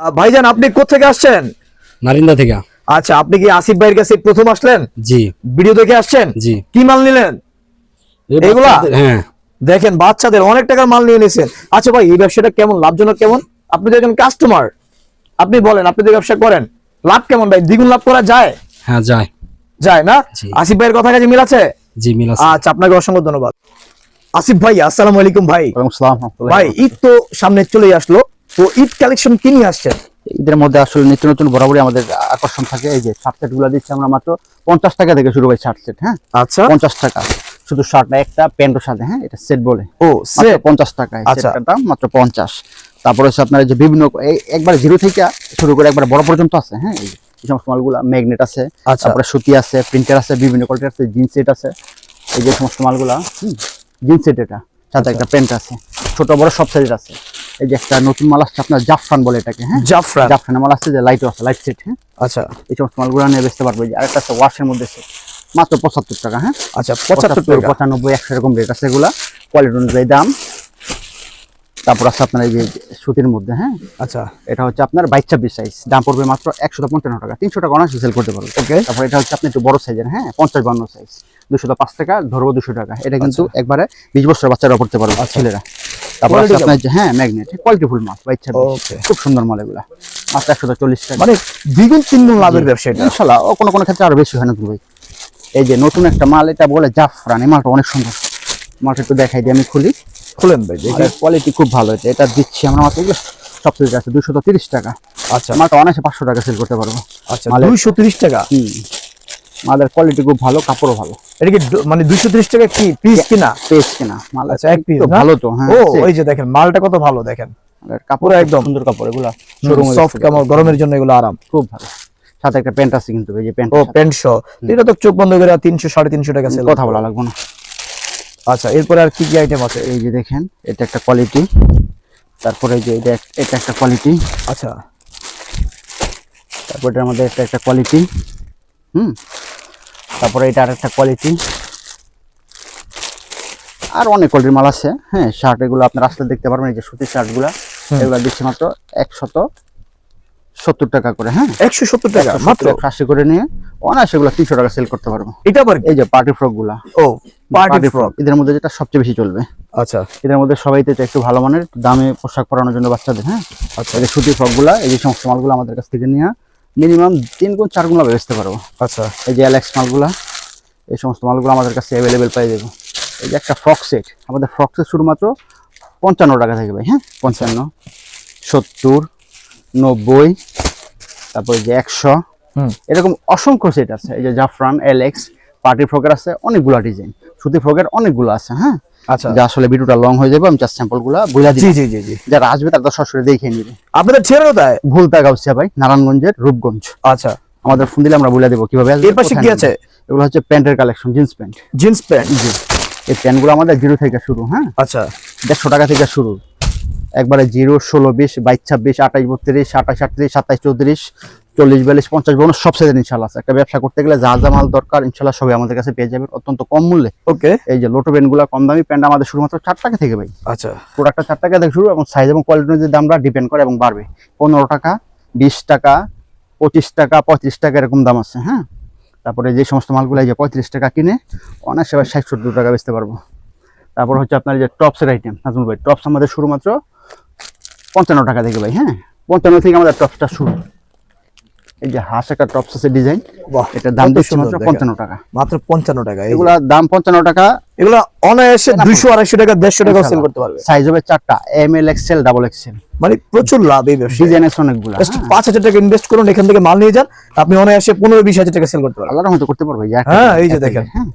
ভাইজান আপনি কোথেকে আসছেন? নারিন্দা থেকে। আচ্ছা আপনি কি আসিফ ভাইয়ের কাছে প্রথম আসলেন? জি। ভিডিও দেখে আসছেন? জি। কি মাল নিলেন? এগুলা? হ্যাঁ। দেখেন বাচ্চাদের অনেক টাকার মাল নিয়ে নিয়েছেন। আচ্ছা ভাই এই ব্যবসাটা কেমন? লাভজনক কেমন? আপনি তো একজন কাস্টমার আপনি বলেন আপনি তো ব্যবসা করেন লাভ কেমন ভাই? দ্বিগুণ লাভ করা যায়? হ্যাঁ যায়। যায় না? আসিফ ভাইয়ের কথা কাছে মিল আছে? জি মিল আছে। আচ্ছা আপনাকে অসংখ্য ধন্যবাদ। আসিফ ভাই আসসালামু আলাইকুম ভাই। ওয়ালাইকুম আসসালাম রহমতুল্লাহি। ভাই ঈদ তো সামনে চলে আসলো। তো ঈদ কালেকশন কি নিয়ে আসছেন? ঈদের মধ্যে আসলে নিত্য নতুন বরাবরই আমাদের আকর্ষণ থাকে। এই যে শার্ট সেটগুলো দিচ্ছি আমরা মাত্র পঞ্চাশ টাকা থেকে শুরু হয় শার্ট সেট হ্যাঁ? আচ্ছা। পঞ্চাশ টাকা। শুধু শার্ট না একটা প্যান্টের সাথে হ্যাঁ? এটা সেট বলে। ও সেট পঞ্চাশ টাকা আচ্ছা। দাম মাত্র পঞ্চাশ। তারপরে হচ্ছে আপনার যে বিভিন্ন একবার জিরো থেকে শুরু করে একবার বড় পর্যন্ত আছে হ্যাঁ? এই সমস্ত মালগুলো ম্যাগনেট আছে আচ্ছা। তারপরে সুতি আছে প্রিন্টার আছে বিভিন্ন কোয়ালিটির আছে জিন্স সেট আছে। এই যে সমস্ত মালগুলা জিন্স সেট এটা সাথে একটা প্যান্ট আছে। ছোট বড় সব সাইজের আছে। এই যে একটা নতুন মাল আসছে আপনার জাফরান বলে এটাকে হ্যাঁ? জাফরান। জাফরান মাল আসছে যে লাইটও আছে লাইট সেট হ্যাঁ? আচ্ছা। এই সমস্ত মালগুলো নিয়ে বেচতে পারবে। যে আরেকটা আছে ওয়াশের মধ্যে সেট মাত্র পঁচাত্তর টাকা হ্যাঁ? আচ্ছা পঁচাত্তর পঁচানব্বই একশো এরকম রেট আছে এগুলা। কোয়ালিটি অনুযায়ী দাম তারপর আছে আপনার এই যে সুতির মধ্যে হ্যাঁ? আচ্ছা। এটা হচ্ছে আপনার বাইশ ছাব্বিশ সাইজ দাম পড়বে মাত্র একশো পঞ্চান্ন টাকা। তিনশো টাকা অনার্স সেল করতে পারবে ওকে তারপর এটা হচ্ছে আপনি একটু বড় সাইজের হ্যাঁ? পঞ্চাশ বান্ন সাইজ দুশো পাঁচ টাকা ধরবো দুশো টাকা। এটা কিন্তু একবারে বিশ বছর বাচ্চারা পড়তে পারবে ছেলেরা। তারপর আছে আচ্ছা। আপনার হ্যাঁ ম্যাগনেট কোয়ালিটি ফুল মাছ বাইশ ছাব্বিশ। খুব সুন্দর মাল এগুলা। মাত্র একশো চল্লিশ টাকা। মানে দ্বিগুণ তিনগুণ লাভের ব্যবসা এটা। ইনশাল্লাহ ও কোনো কোনো ক্ষেত্রে আরও বেশি হয় না ভাই। এই যে নতুন একটা মাল এটা বলে জাফরান। এই মালটা অনেক সুন্দর। মালটা একটু দেখাই দিই আমি খুলি। খুলেন ভাই কোয়ালিটি খুব ভালো এটা এটা দিচ্ছি আমরা মাত্র সবচেয়ে আছে দুশো তিরিশ টাকা। আচ্ছা। মালটা অনায়াসে পাঁচশো টাকা সেল করতে পারব। আচ্ছা দুইশো তিরিশ টাকা? মালের কোয়ালিটি খুব ভালো কাপড়ও ভালো। এটা কি মানে দুইশো তিরিশ টাকা কি পিস কিনা? পেজ কিনা। মাল আচ্ছা এক পিস ভালো তো হ্যাঁ ও ওই যে দেখেন মালটা কত ভালো দেখেন। কাপড় একদম। সুন্দর কাপড় এগুলা সফট কেমন গরমের জন্য এগুলো আরাম। খুব ভালো। সাথে একটা প্যান্ট আছে কিন্তু এই যে প্যান্ট ও প্যান্ট সহ এটা তো চোখ বন্ধ করে তিনশো সাড়ে তিনশো টাকা সেল কথা বলা লাগবে না। আচ্ছা এরপরে আর কি কি আইটেম আছে? এই যে দেখেন এটা একটা কোয়ালিটি তারপরে এই যে এটা এটা একটা কোয়ালিটি আচ্ছা। তারপর এটার মধ্যে একটা একটা কোয়ালিটি হুম? তারপরে এটা আর একটা কোয়ালিটি আর অনেক কোয়ালিটির মাল আছে। হ্যাঁ শার্ট এগুলো আপনার আসলে দেখতে পারবেন এই যে সুতির শার্টগুলো এগুলো দিচ্ছে মাত্র একশত সত্তর টাকা করে হ্যাঁ? একশো সত্তর টাকা মাত্র? আশি করে নিয়ে অনায়াসে এগুলো তিনশো টাকা সেল করতে পারব। এটা আবার এই যে পার্টি ফ্রকগুলা। ও পার্টি ফ্রক এদের মধ্যে যেটা সবচেয়ে বেশি চলবে। আচ্ছা। এদের মধ্যে সবাই তো একটু ভালো মানের দামে পোশাক পরানোর জন্য বাচ্চাদের হ্যাঁ? আচ্ছা। এই সুতির ফ্রকগুলা এই যে সমস্ত মালগুলো আমাদের কাছ থেকে নিয়ে মিনিমাম তিন গুণ চার গুণ বেচতে পারব। আচ্ছা। এই যে অ্যালেক্স মালগুলা এই সমস্ত মালগুলো আমাদের কাছে অ্যাভেলেবেল পাই যাবে। এই যে একটা ফ্রক সেট আমাদের ফ্রক সেট শুধুমাত্র পঞ্চান্ন টাকা থেকে ভাই হ্যাঁ? পঞ্চান্ন সত্তর নব্বই তারপর যে একশো। এরকম অসংখ্য সেট আছে। এই যে জাফরান এলেক্স পার্টি ফ্রকের আছে অনেকগুলো ডিজাইন সুতি ফ্রকের অনেকগুলো আছে হ্যাঁ? আচ্ছা। যা আসলে ভিডিওটা লং হয়ে যাবে আমি জাস্ট স্যাম্পলগুলো বুঝা দিই জি জি জি যারা আসবে তারা তো সরাসরি দেখে নিবে। আপনাদের ছেড়ে কোথায়? ভুলতা গাউসিয়া ভাই নারায়ণগঞ্জের রূপগঞ্জ। আচ্ছা। আমাদের ফোন দিলে আমরা বলে দেবো কীভাবে আসবে, এর পাশে কি আছে? এগুলো হচ্ছে প্যান্টের collection jeans pant jeans pant জি। এই প্যান্টগুলো আমাদের জিরো থেকে শুরু হ্যাঁ? আচ্ছা। দেড়শো টাকা থেকে শুরু। একবারে জিরো ষোলো বিশ বাইশ ছাব্বিশ আঠাশ বত্রিশ আঠাশ আটত্রিশ সাতাশ চৌত্রিশ চল্লিশ বিয়াল্লিশ পঞ্চাশ বোন সব সাইজের ইনশাল্লাহ আছে। একটা ব্যবসা করতে গেলে যা যা মাল দরকার ইনশাল্লাহ সবই আমাদের কাছে পেয়ে যাবেন। অত্যন্ত কম মূল্যে। ওকে এই যে লোটো প্যান্টগুলো কম দামি প্যান্ট আমাদের শুধুমাত্র চার টাকা থেকে ভাই। আচ্ছা। প্রোডাক্টটা চার টাকা থেকে শুরু এবং সাইজ এবং কোয়ালিটি অনুযায়ী দামটা ডিপেন্ড করে এবং বাড়বে। পনেরো টাকা বিশ টাকা পঁচিশ টাকা পঁয়ত্রিশ টাকা এরকম দাম আছে হ্যাঁ? তারপরে যে সমস্ত মালগুলো এই যে পঁয়ত্রিশ টাকা কিনে অনেক সেবার ষাট সত্তর টাকা বেচতে পারব। তারপর হচ্ছে আপনার যে টপসের আইটেম নাজমুল ভাই টপস আমাদের শুধুমাত্র পঞ্চান্ন টাকা থেকে ভাই হ্যাঁ? পঞ্চান্ন থেকে আমাদের টপসটা শুরু। এই যে হাঁস একটা টপস আছে ডিজাইন এটার দাম দিচ্ছে সুন্দর মাত্র পঞ্চান্ন টাকা। মাত্র পঞ্চান্ন টাকা এগুলা দাম পঞ্চান্ন টাকা। এগুলা অনায়াসে দুইশো আড়াইশো টাকা দেড়শো টাকা সেল করতে পারবে। সাইজ হবে চারটা M L XL double XL মানে প্রচুর লাভ এই ব্যবসায়। ডিজাইন আছে অনেকগুলো পাঁচ হাজার টাকা ইনভেস্ট করুন এখান থেকে মাল নিয়ে যান আপনি অনায়াসে পনেরো বিশ হাজার টাকা সেল করতে পারবেন। আল্লাহর মতো করতে পারবে হ্যাঁ, এই যে দেখেন। হ্যাঁ।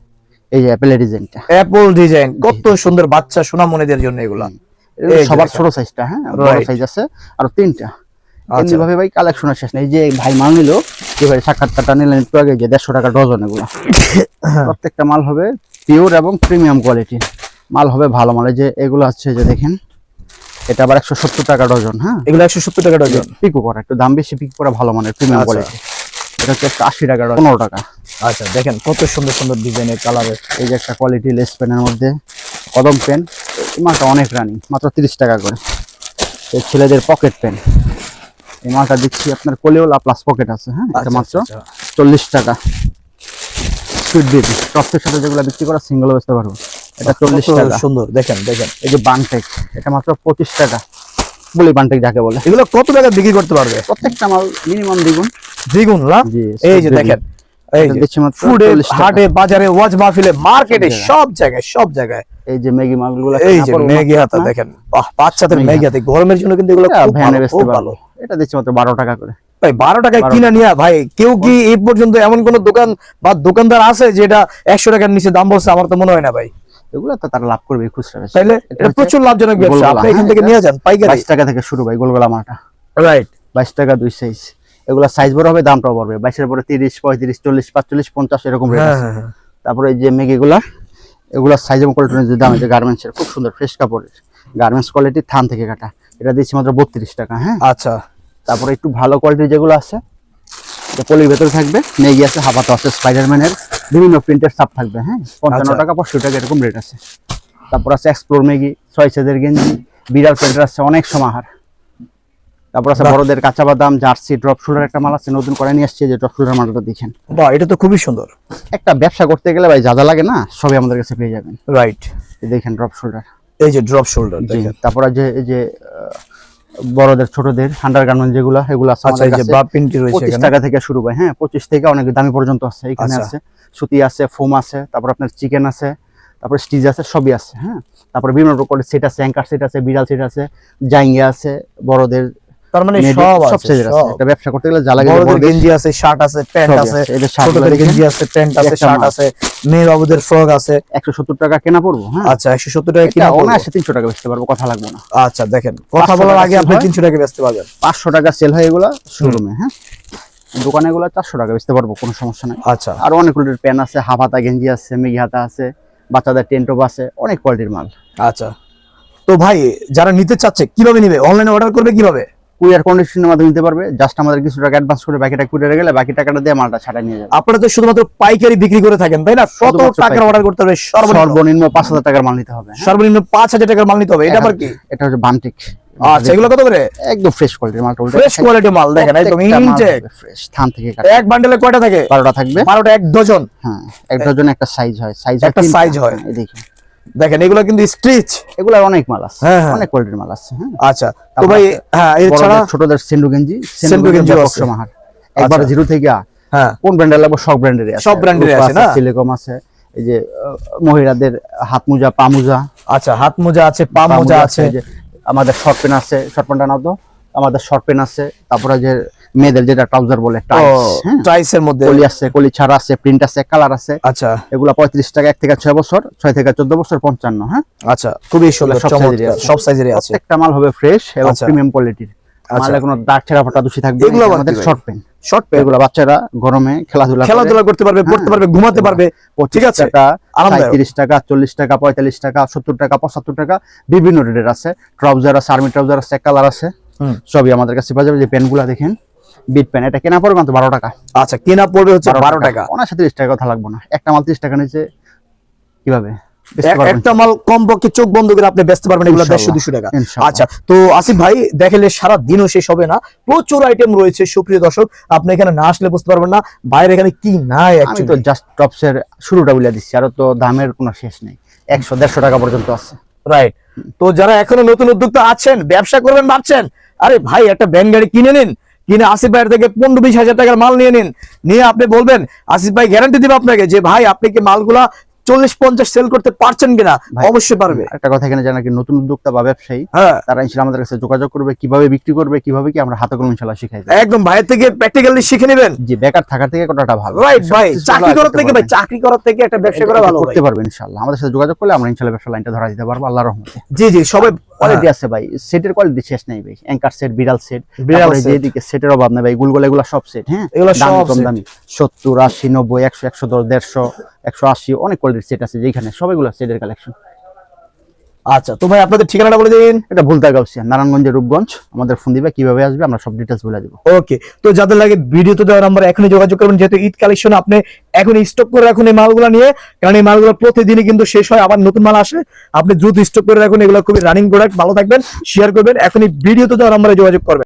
এই যে অ্যাপেলের ডিজাইনটা অ্যাপল ডিজাইন কত সুন্দর বাচ্চা সোনামণিদের জন্য এগুলা। সবার ছোট সাইজটা হ্যাঁ? বড় সাইজ আছে আর তিনটা। আচ্ছা। এমনি ভাবে ভাই কালেকশন শেষ নেই। এই যে ভাই মাল নিল যে ভাই সাক্ষাৎকারটা নিলেন একটু আগে যে দেড়শো টাকা ডজন এগুলো। প্রত্যেকটা মাল হবে পিওর এবং প্রিমিয়াম কোয়ালিটি মাল হবে ভালো মাল। যে এগুলো আছে যে দেখেন এটা আবার একশো সত্তর টাকা ডজন হ্যাঁ? এগুলো একশো সত্তর টাকা ডজন। পিকো করা একটু দাম বেশি পিক করা ভালো মানের প্রিমিয়াম আচ্ছা। কোয়ালিটি এটা হচ্ছে একশো আশি টাকা পনেরো টাকা। আচ্ছা দেখেন কত সুন্দর সুন্দর ডিজাইনের কালারের এই যে একটা কোয়ালিটি লেস পেনের মধ্যে কদম পেন। এই মালটা অনেক রানিং মাত্র তিরিশ টাকা করে। এই ছেলেদের পকেট পেন এই মালটা দিচ্ছি আপনার কোলেওলা প্লাস পকেট আছে হ্যাঁ? এটা আচ্ছা, মাত্র আচ্ছা, চল্লিশ টাকা। সুইট বিউটি টপসের সাথে যেগুলো বিক্রি করা সিঙ্গেল বেচতে পারব এটা চল্লিশ টাকা। সুন্দর দেখেন দেখেন। এই যে বানটেক এটা মাত্র পঁচিশ টাকা। বলি বানটেক যাকে বলে। এগুলো কত টাকা বিক্রি করতে পারবে? প্রত্যেকটা মাল মিনিমাম দ্বিগুণ। দ্বিগুণ না? এই যে দেখেন এই যে দিচ্ছি মাত্র ফুডে হাটে বাজারে ওয়াজ মাহফিলে মার্কেটে সব জায়গায় সব জায়গায়। এই যে ম্যাগি মালগুলো এই যে ম্যাগি হাতা দেখেন। বাহ বাচ্চাদের ম্যাগি হাতে। গরমের জন্য কিন্তু এগুলো খুব ভালো, এটা দিচ্ছি মাত্র বারো টাকা করে। ভাই বারো টাকায় 12 কিনা নিয়া ভাই কেউ কি এই পর্যন্ত এমন কোন দোকান বা দোকানদার আছে যেটা একশো টাকার নিচে দাম বলছে? আমার তো মনে হয় না ভাই। এগুলো তো তারা লাভ করবে খুচরা। তাইলে এটা প্রচুর লাভজনক ব্যবসা। আপনি এখান হ্যাঁ, থেকে নিয়ে যান পাইকারি। বাইশ টাকা থেকে শুরু ভাই গোলগোলা মালটা। রাইট বাইশ টাকা দুই সাইজ এগুলা সাইজ বড় হবে দামটাও বাড়বে। বাইশের পরে তিরিশ পঁয়ত্রিশ চল্লিশ পাঁচচল্লিশ পঞ্চাশ এরকম রেট হ্যাঁ হ্যাঁ হ্যাঁ। তারপরে এই যে মেগিগুলা এগুলা সাইজ এবং কোয়ালিটির যে দাম আছে গার্মেন্টসের খুব সুন্দর ফ্রেশ কাপড়ের। গার্মেন্টস কোয়ালিটি থান থেকে কাটা। এটা দিচ্ছি মাত্র বত্রিশ টাকা হ্যাঁ? আচ্ছা। তারপরে একটু ভালো কোয়ালিটির যেগুলো আছে পলির ভেতরে থাকবে। মেগি আছে হাবাতো আছে স্পাইডারম্যানের বিভিন্ন প্রিন্টের সাপ থাকবে হ্যাঁ? পঞ্চান্ন আচ্ছা। টাকা পাঁচশো টাকা এরকম রেট আছে। তারপর আছে এক্সপ্লোর মেগি ছয় সাইজের গেঞ্জি বিড়াল প্রিন্টার আছে অনেক সমাহার। তারপর আছে বড়দের কাঁচা বাদাম জার্সি ড্রপ শুটার একটা মাল আছে নতুন করে নিয়ে আসছে যে ড্রপ শুটার মালটা দেখেন। বাহ এটা তো খুবই সুন্দর। একটা ব্যবসা করতে গেলে ভাই যা যা লাগে না সবই আমাদের কাছে পেয়ে যাবেন। রাইট এই দেখেন ড্রপ শোল্ডার এই যে ড্রপ শোল্ডার দেখেন। তারপর যে এই যে বড়দের ছোটদের আন্ডার গার্মেন্ট যেগুলো এগুলো আছে আচ্ছা আমাদের এই যে কাছে। বা প্রিন্টি রয়েছে পঁচিশ এখানে। টাকা থেকে শুরু হয় হ্যাঁ পঁচিশ থেকে অনেক দামি পর্যন্ত আছে এখানে আচ্ছা। আছে। সুতি আছে ফোম আছে তারপর আপনার চিকেন আছে তারপর স্টিজ আছে সবই আছে হ্যাঁ। তারপর বিভিন্ন রকমের সেট আছে অ্যাঙ্কার সেট আছে বিড়াল সেট আছে জাইঙ্গা আছে বড়দের তার মানে সব সব আছে সাইজের আছে। একটা ব্যবসা করতে গেলে যা লাগে বড়দের বড়দের গেঞ্জি আছে শার্ট আছে প্যান্ট আছে। ছোটদের গেঞ্জি আছে প্যান্ট আছে শার্ট আছে মেয়ে বাবুদের ফ্রক আছে। একশো সত্তর টাকা কেনা পড়ব হ্যাঁ? আচ্ছা একশো সত্তর টাকা কিনা পড়বে। অনায়াসে তিনশো টাকা বেচতে পারব কথা লাগবে না। আচ্ছা দেখেন কথা বলার আগে আপনি হয়। তিনশো টাকা বেচতে পারবেন। পাঁচশো টাকা সেল হয় এগুলা শোরুমে হ্যাঁ? দোকানে এগুলো চারশো টাকা বেচতে পারব কোনো সমস্যা নাই। আচ্ছা। আর অনেক কোয়ালিটির প্যান আছে হাফ হাতা গেঞ্জি আছে মেঘি হাতা আছে বাচ্চাদের টেন্টপ আছে অনেক কোয়ালিটির মাল। আচ্ছা। তো ভাই যারা নিতে চাচ্ছে কীভাবে নিবে? অনলাইনে অর্ডার করবে কীভাবে? কুরিয়ার কন্ডিশনের মাধ্যমে নিতে পারবে। জাস্ট আমাদের কিছু টাকা অ্যাডভান্স করে বাকিটা কুরিয়ারে গেলে বাকি টাকাটা দিয়ে মালটা ছাড়া নিয়ে যাবে। আপনারা তো শুধুমাত্র পাইকারি বিক্রি করে থাকেন তাই না? কত টাকার অর্ডার করতে হবে সর্বনিম্ন। সর্বনিম্ন পাঁচ হাজার টাকার মাল নিতে হবে হ্যাঁ? সর্বনিম্ন পাঁচ হাজার টাকার মাল নিতে হবে এটা আবার কি? এটা হচ্ছে বান্টিক। আচ্ছা এগুলো কত করে? একদম ফ্রেশ কোয়ালিটির ফ্রেশ কোয়ালিটি মাল দেখেন একদম ইনটেক। ফ্রেশ থান থেকে কাটা। এক বান্ডেলে কয়টা থাকে? বারোটা থাকবে। বারোটা এক ডজন হ্যাঁ এক ডজন একটা সাইজ হয়। সাইজ একটা সাইজ হয়। দেখি দেখেন এগুলো কিন্তু স্ট্রিচ এগুলার অনেক মাল আছে হ্যাঁ, হ্যাঁ। অনেক কোয়ালিটির মাল আছে হ্যাঁ। আচ্ছা তো ভাই হ্যাঁ এছাড়া ছোটদের সেন্ডু গেঞ্জি সেন্ডু গেঞ্জিও ব্যাপক আছে। একবার আচ্ছা। জিরো থেকে হ্যাঁ। কোন ব্র্যান্ডের লাগবে সব ব্র্যান্ডেরই আছে। সব brand-এরই আছে, না? সিলিকম আছে এই যে মহিলাদের হাত মোজা পা মোজা। আচ্ছা হাত মোজা আছে পা মোজা আছে। যে আমাদের শর্ট পেন আছে শর্ট পেনটা নাও তো। আমাদের শর্ট পেন আছে তারপরে যে মেয়েদের যেটা ট্রাউজার বলে টাইস হ্যাঁ? টাইসের মধ্যে। কলি আছে কলি ছাড়া আছে প্রিন্ট আছে কালার আছে। আচ্ছা। এগুলা পঁয়ত্রিশ টাকা এক থেকে ছয় বছর ছয় থেকে চোদ্দ বছর পঞ্চান্ন হ্যাঁ? আচ্ছা খুবই সুন্দর সব সাইজেরই আছে। প্রত্যেকটা মাল হবে ফ্রেশ এবং আচ্ছা। প্রিমিয়াম কোয়ালিটির আচ্ছা। মালে কোনো দাগ ছেঁড়া ফাটা দোষী থাকবে এগুলো আমাদের শর্ট পেন শর্ট পেন এগুলো বাচ্চারা গরমে খেলাধুলা খেলাধুলা করতে পারবে পড়তে হ্যাঁ। পারবে ঘুমাতে পারবে। ঠিক আছে। টাকা। তিরিশ টাকা চল্লিশ টাকা পঁয়তাল্লিশ টাকা সত্তর টাকা পঁচাত্তর টাকা বিভিন্ন রেটের আছে। ট্রাউজার আছে আর্মি ট্রাউজার আছে কালার আছে। সবই আমাদের কাছে পাওয়া যাবে। যে পেনগুলো দেখেন বিট পেন এটা কেনা পড়বে মাত্র বারো টাকা। আচ্ছা কেনা পড়বে হচ্ছে বারো টাকা। অনায়াসে তিরিশ টাকা কথা লাগবে না। একটা মাল তিরিশ টাকা নিচে কীভাবে? বেচতে এক- পারবেন? একটা মাল কমপক্ষে চোখ বন্ধ করে আপনি বেচতে পারবেন এগুলো দেড়শো দুশো টাকা। আচ্ছা তো আসিফ ভাই দেখালে সারা দিনও শেষ হবে না। প্রচুর আইটেম রয়েছে সুপ্রিয় দর্শক। আপনি এখানে না আসলে বুঝতে পারবেন না বাইরে এখানে কি নাই আমি তো জাস্ট টপসের শুরুটা বলে দিচ্ছি আর তো দামের কোনো শেষ নেই। একশো দেড়শো টাকা পর্যন্ত আছে। রাইট তো যারা এখনও নতুন উদ্যোক্তা আছেন ব্যবসা করবেন ভাবছেন আরে ভাই একটা ভ্যান গাড়ি কিনে নিন। কিনে আসিফ ভাইয়ের থেকে পনেরো বিশ হাজার টাকার মাল নিয়ে নিন। নিয়ে আপনি বলবেন আসিফ ভাই গ্যারান্টি দিবে আপনাকে যে ভাই আপনি কি মালগুলা চল্লিশ পঞ্চাশ সেল করতে পারছেন কিনা? অবশ্যই পারবে। একটা কথা এখানে জানা কি নতুন উদ্যোক্তা বা ব্যবসায়ী হ্যাঁ। তারা ইনশাল্লাহ আমাদের কাছে যোগাযোগ করবে কীভাবে বিক্রি করবে কীভাবে কি আমরা হাতে কলম ইনশাল্লাহ শিখাই একদম ভাইয়ের থেকে প্র্যাকটিক্যালি শিখে নেবেন। যে বেকার থাকার থেকে কোনটা ভালো। রাইট ভাই চাকরি করার থেকে ভাই চাকরি করার থেকে একটা ব্যবসা করা ভালো করতে পারবে ইনশাল্লাহ। আমাদের সাথে যোগাযোগ করলে আমরা ইনশাল্লাহ ব্যবসা লাইনটা ধরা দিতে পারব। আল্লাহ রহমতে। জি জি সবাই কোয়ালিটি আছে ভাই সেটের কোয়ালিটি শেষ নেই ভাই অ্যাঙ্কার সেট বিড়াল সেট তারপরে যে set। এদিকে সেটের অভাব নেই ভাই গুলগুলো এগুলো সব সেট হ্যাঁ? এগুলো সব কম দামি সত্তর আশি নব্বই একশো একশো দশ দেড়শো একশো আশি অনেক কোয়ালিটির সেট আছে যেখানে সবগুলো সেটের কালেকশন আচ্ছা তো ভাই আপনাদের ঠিকানাটা বলে দিন। এটা ভুলতা গাউসিয়া নারায়ণগঞ্জের রূপগঞ্জ। আমাদের ফোন দিবে কীভাবে আসবে আমরা সব ডিটেলস বলে দেবো। ওকে তো যাদের লাগে ভিডিও তো দেওয়ার নাম্বার এখনই যোগাযোগ করবেন যেহেতু ঈদ কালেকশন আপনি এখন স্টক করে রাখুন এই মালগুলো নিয়ে কারণ এই মালগুলো প্রতিদিনই কিন্তু শেষ হয় আবার নতুন মাল আসে। আপনি দ্রুত স্টক করে রাখুন এগুলো খুবই রানিং প্রোডাক্ট ভালো থাকবেন শেয়ার করবেন এখনই ভিডিওতে দেওয়ার নাম্বারে যোগাযোগ করবেন।